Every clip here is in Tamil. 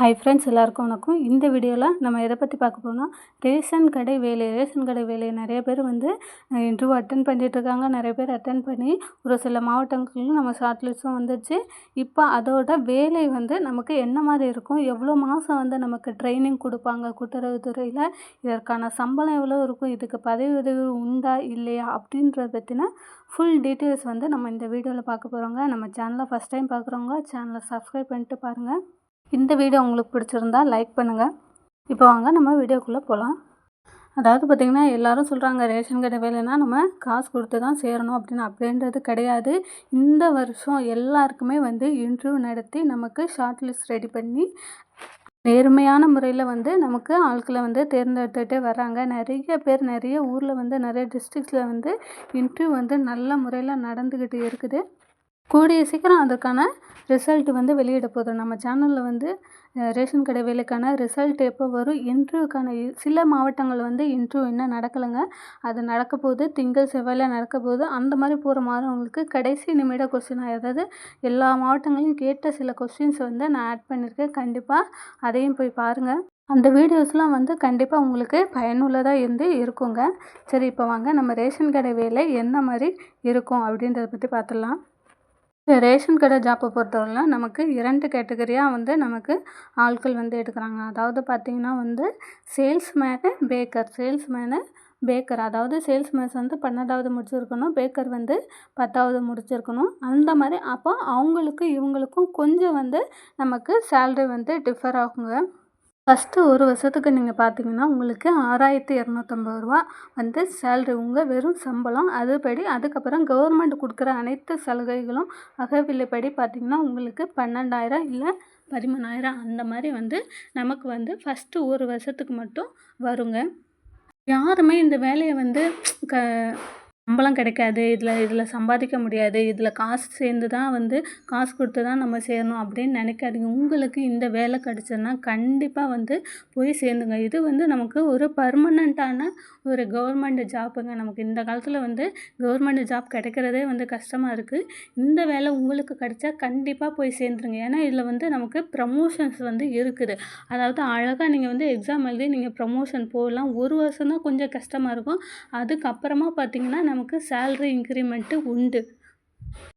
ஹை ஃப்ரெண்ட்ஸ் எல்லாருக்கும் வணக்கம். இந்த வீடியோவில் நம்ம எதை பற்றி பார்க்க போனால் ரேஷன் கடை வேலை ரேஷன் கடை வேலையை நிறைய பேர் வந்து இன்டர்வியூ அட்டன் பண்ணிகிட்ருக்காங்க நிறைய பேர் அட்டன் பண்ணி ஒரு சில மாவட்டங்களிலும் நம்ம ஷார்ட் லிஸ்ட்டும் வந்துச்சு இப்போ அதோட வேலை வந்து நமக்கு என்ன மாதிரி இருக்கும்? எவ்வளோ மாதம் வந்து நமக்கு ட்ரைனிங் கொடுப்பாங்க கூட்டுறவுத்துறையில்? இதற்கான சம்பளம் எவ்வளோ இருக்கும்? இதுக்கு பதவி உதவி உண்டா? இல்லையா? அப்படின்றத பற்றின ஃபுல் டீட்டெயில்ஸ் வந்து நம்ம இந்த வீடியோவில் பார்க்க போகிறோங்க நம்ம சேனலை ஃபஸ்ட் டைம் பார்க்குறவங்க சேனலை சப்ஸ்கிரைப் பண்ணிட்டு பாருங்கள் இந்த வீடியோ உங்களுக்கு பிடிச்சிருந்தா லைக் பண்ணுங்கள் இப்போ வாங்க நம்ம வீடியோக்குள்ளே போகலாம் அதாவது பார்த்திங்கன்னா எல்லாரும் சொல்கிறாங்க ரேஷன் கடை வேலைன்னா நம்ம காசு கொடுத்து தான் சேரணும் அப்படின்னு. அப்படின்றது கிடையாது. இந்த வருஷம் எல்லாருக்குமே வந்து இன்டர்வியூ நடத்தி நமக்கு ஷார்ட் லிஸ்ட் ரெடி பண்ணி நேர்மையான முறையில் வந்து நமக்கு ஆட்களை வந்து தேர்ந்தெடுத்துகிட்டே வராங்க நிறைய பேர் நிறைய ஊரில் வந்து நிறைய டிஸ்ட்ரிக்ஸில் வந்து இன்டர்வியூ வந்து நல்ல முறையில் நடந்துக்கிட்டு இருக்குது. கூடிய சீக்கிரம் அதற்கான ரிசல்ட் வந்து வெளியிட போதும். நம்ம சேனலில் வந்து ரேஷன் கடை வேலைக்கான ரிசல்ட் எப்போ வரும் இன்டர்வியூக்கான சில மாவட்டங்கள் வந்து இன்டர்வியூ இன்னும் நடக்கலைங்க அது நடக்க போது திங்கள் செவ்வாயில் நடக்க போகுது அந்த மாதிரி போகிற மாதிரி அவங்களுக்கு கடைசி நிமிட கொஸ்டின் அதாவது எல்லா மாவட்டங்களையும் கேட்ட சில கொஸ்டின்ஸ் வந்து நான் ஆட் பண்ணியிருக்கேன். கண்டிப்பாக அதையும் போய் பாருங்கள் அந்த வீடியோஸ்லாம் வந்து கண்டிப்பாக உங்களுக்கு பயனுள்ளதாக இருந்து இருக்குங்க. சரி இப்போ வாங்க நம்ம ரேஷன் கடை வேலை என்ன மாதிரி இருக்கும் அப்படின்றத பற்றி பார்த்துடலாம் ரேஷன் கடை ஜாப்பை பொறுத்தவரையிலும் நமக்கு இரண்டு கேட்டகரியாக வந்து நமக்கு ஆட்கள் வந்து எடுக்கிறாங்க. அதாவது பார்த்திங்கன்னா வந்து சேல்ஸ்மேனு பேக்கர் சேல்ஸ்மேனு பேக்கர். அதாவது சேல்ஸ்மேன்ஸ் வந்து பன்னெண்டாவது முடிச்சிருக்கணும் பேக்கர் வந்து பத்தாவது முடிச்சிருக்கணும். அந்த மாதிரி அப்போ அவங்களுக்கு இவங்களுக்கும் கொஞ்சம் வந்து நமக்கு சேல்ரி வந்து டிஃபர் ஆகுங்க. ஃபஸ்ட்டு ஒரு வருஷத்துக்கு நீங்கள் பார்த்தீங்கன்னா உங்களுக்கு ஆறாயிரத்தி இரநூத்தம்பது ரூபா வந்து சேல்ரி உங்கள் வெறும் சம்பளம் அதுபடி அதுக்கப்புறம் கவர்மெண்ட் கொடுக்குற அனைத்து சலுகைகளும் அகவிலைப்படி பார்த்திங்கன்னா உங்களுக்கு பன்னெண்டாயிரம் இல்லை பதிமூணாயிரம் அந்த மாதிரி வந்து நமக்கு வந்து ஃபஸ்ட்டு ஒரு வருஷத்துக்கு மட்டும் வருங்க. யாருமே இந்த வேலையை வந்து க சம்பளம் கிடைக்காது இதில் இதில் சம்பாதிக்க முடியாது இதில் காசு சேர்ந்து தான் வந்து காசு கொடுத்து தான் நம்ம சேரணும் அப்படின்னு நினைக்காதீங்க. உங்களுக்கு இந்த வேலை கிடச்சதுன்னா கண்டிப்பாக வந்து போய் சேர்ந்துங்க. இது வந்து நமக்கு ஒரு பர்மனண்ட்டான ஒரு கவர்மெண்ட் ஜாப்புங்க நமக்கு இந்த காலத்தில் வந்து கவர்மெண்ட் ஜாப் கிடைக்கிறதே வந்து கஷ்டமாக இருக்குது இந்த வேலை உங்களுக்கு கிடைச்சா கண்டிப்பாக போய் சேர்ந்துருங்க. ஏன்னா இதில் வந்து நமக்கு ப்ரமோஷன்ஸ் வந்து இருக்குது. அதாவது அழகாக நீங்கள் வந்து எக்ஸாம் எழுதி நீங்கள் ப்ரமோஷன் போகலாம் ஒரு வருஷம் தான் கொஞ்சம் கஷ்டமாக இருக்கும். அதுக்கப்புறமா பார்த்தீங்கன்னா நமக்கு சேல்ரி இன்க்ரிமெண்ட்டு உண்டு.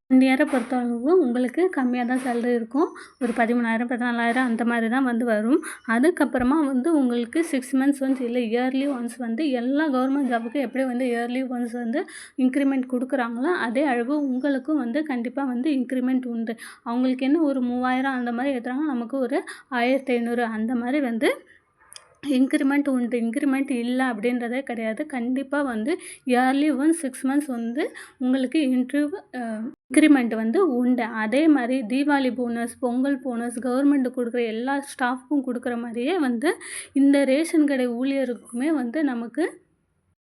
ரெண்டு இயரை பொறுத்தளவு உங்களுக்கு கம்மியாக தான் சேல்ரி இருக்கும். ஒரு பதிமூணாயிரம் பதினாலாயிரம் அந்த மாதிரி தான் வந்து வரும். அதுக்கப்புறமா வந்து உங்களுக்கு சிக்ஸ் மந்த்ஸ் ஒன்ஸ் இல்லை இயர்லி ஒன்ஸ் வந்து எல்லா கவர்மெண்ட் ஜாபுக்கும் எப்படி வந்து இயர்லி ஒன்ஸ் வந்து இன்க்ரிமெண்ட் கொடுக்குறாங்களோ அதே அளவு உங்களுக்கும் வந்து கண்டிப்பாக வந்து இன்க்ரிமெண்ட் உண்டு. அவங்களுக்கு என்ன ஒரு மூவாயிரம் அந்த மாதிரி ஏற்றுறாங்க நமக்கு ஒரு ஆயிரத்தி ஐநூறு அந்த மாதிரி வந்து இன்க்ரிமெண்ட் உண்டு இன்க்ரிமெண்ட் இல்லை அப்படின்றதே கிடையாது. கண்டிப்பாக வந்து இயர்லி ஒன் சிக்ஸ் மந்த்ஸ் வந்து உங்களுக்கு இன்ட்ரிவ் இன்க்ரிமெண்ட் வந்து உண்டு. அதே மாதிரி Deepavali bonus Pongal bonus government கொடுக்குற எல்லா ஸ்டாஃப்க்கும் கொடுக்குற மாதிரியே வந்து இந்த ரேஷன் கடை ஊழியருக்குமே வந்து நமக்கு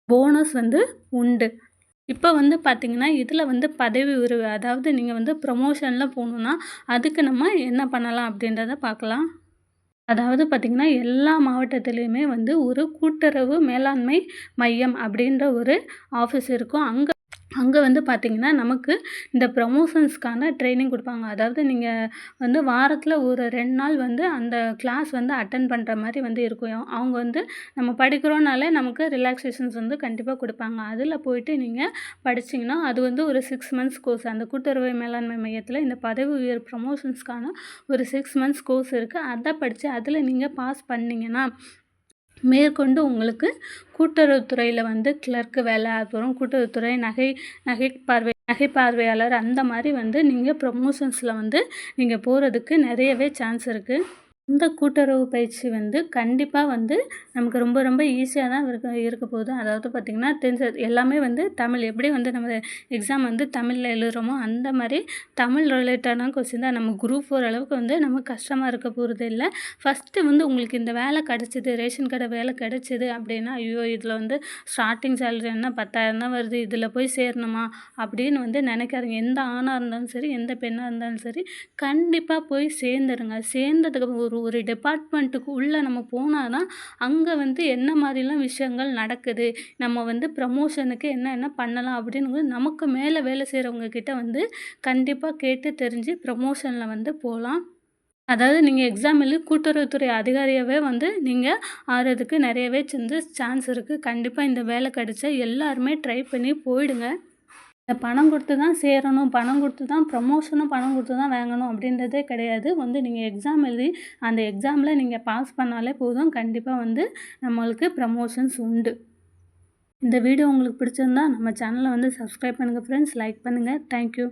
போனஸ் வந்து உண்டு. இப்போ வந்து பார்த்திங்கன்னா இதில் வந்து பதவி உறவு அதாவது நீங்கள் வந்து ப்ரொமோஷனில் போகணுன்னா அதுக்கு நம்ம என்ன பண்ணலாம் அப்படின்றத பார்க்கலாம் அதாவது பார்த்திங்கன்னா எல்லா மாவட்டத்துலேயுமே வந்து ஒரு கூட்டுறவு மேலாண்மை மையம் அப்படின்ற ஒரு ஆஃபீஸ் இருக்கும். அங்கே அங்கே வந்து பார்த்திங்கன்னா நமக்கு இந்த ப்ரமோஷன்ஸ்க்கான ட்ரைனிங் கொடுப்பாங்க. அதாவது நீங்கள் வந்து வாரத்தில் ஒரு ரெண்டு நாள் வந்து அந்த கிளாஸ் வந்து அட்டன் பண்ணுற மாதிரி வந்து இருக்கும். அவங்க வந்து நம்ம படிக்கிறோனாலே நமக்கு ரிலாக்ஸேஷன்ஸ் வந்து கண்டிப்பாக கொடுப்பாங்க. அதில் போயிட்டு நீங்கள் படிச்சிங்கன்னா அது வந்து ஒரு சிக்ஸ் மந்த்ஸ் கோர்ஸ் அந்த கூட்டுறவு மேலாண்மை மையத்தில் இந்த பதவி உயர் ப்ரமோஷன்ஸ்க்கான ஒரு சிக்ஸ் மந்த்ஸ் கோர்ஸ் இருக்குது அதை படித்து அதில் நீங்கள் பாஸ் பண்ணிங்கன்னா மேற்கொண்டு உங்களுக்கு கூட்டுறவுத்துறையில் வந்து கிளர்க்கு வேலை அப்புறம் கூட்டுறவுத்துறை நகை நகை பார்வை நகை பார்வையாளர் அந்த மாதிரி வந்து நீங்கள் ப்ரொமோஷன்ஸில் வந்து நீங்கள் போகிறதுக்கு நிறையவே சான்ஸ் இருக்குது இந்த கூட்டுறவு பயிற்சி வந்து கண்டிப்பாக வந்து நமக்கு ரொம்ப ரொம்ப ஈஸியாக தான் இருக்க இருக்க போதும் அதாவது பார்த்திங்கன்னா தெரிஞ்ச எல்லாமே வந்து தமிழ். எப்படி வந்து நம்ம எக்ஸாம் வந்து தமிழில் எழுதுகிறோமோ அந்த மாதிரி தமிழ் ரிலேட்டடான கொஸ்டின் தான் நம்ம குரூப் ஃபோர் அளவுக்கு வந்து நம்ம கஷ்டமாக இருக்க போகிறது இல்லை. ஃபஸ்ட்டு வந்து உங்களுக்கு இந்த வேலை கிடச்சிது ரேஷன் கடை வேலை கிடச்சிது அப்படின்னா ஐயோ இதில் வந்து ஸ்டார்டிங் சேலரி என்ன பத்தாயிரம் தான் வருது இதில் போய் சேரணுமா அப்படின்னு வந்து நினைக்காதீங்க. எந்த ஆணாக இருந்தாலும் சரி எந்த பெண்ணாக இருந்தாலும் சரி கண்டிப்பாக போய் சேர்ந்துருங்க. சேர்ந்ததுக்கு ஒரு ஒரு டிபார்ட்மெண்ட்டுக்கு உள்ளே நம்ம போனால் தான் அங்கே வந்து என்ன மாதிரிலாம் விஷயங்கள் நடக்குது நம்ம வந்து ப்ரமோஷனுக்கு என்ன என்ன பண்ணலாம் அப்படின்னு நமக்கு மேலே வேலை செய்கிறவங்கக்கிட்ட வந்து கண்டிப்பாக கேட்டு தெரிஞ்சு ப்ரமோஷனில் வந்து போகலாம் அதாவது நீங்கள் எக்ஸாம் எழுதி கூட்டுறவுத்துறை அதிகாரியாகவே வந்து நீங்கள் ஆறுறதுக்கு நிறையவே செஞ்சு சான்ஸ் இருக்குது கண்டிப்பாக இந்த வேலை கிடைச்சா எல்லாருமே ட்ரை பண்ணி போயிடுங்க. இந்த பணம் கொடுத்து தான் சேரணும் பணம் கொடுத்து தான் ப்ரமோஷனும் பணம் கொடுத்து தான் வாங்கணும் அப்படின்றதே கிடையாது. வந்து நீங்கள் எக்ஸாம் எழுதி அந்த எக்ஸாமில் நீங்கள் பாஸ் பண்ணாலே போதும். கண்டிப்பாக வந்து நம்மளுக்கு ப்ரமோஷன்ஸ் உண்டு. இந்த வீடியோ உங்களுக்கு பிடிச்சிருந்தா நம்ம சேனலை வந்து சப்ஸ்கிரைப் பண்ணுங்கள் ஃப்ரெண்ட்ஸ் லைக் பண்ணுங்கள் தேங்க்யூ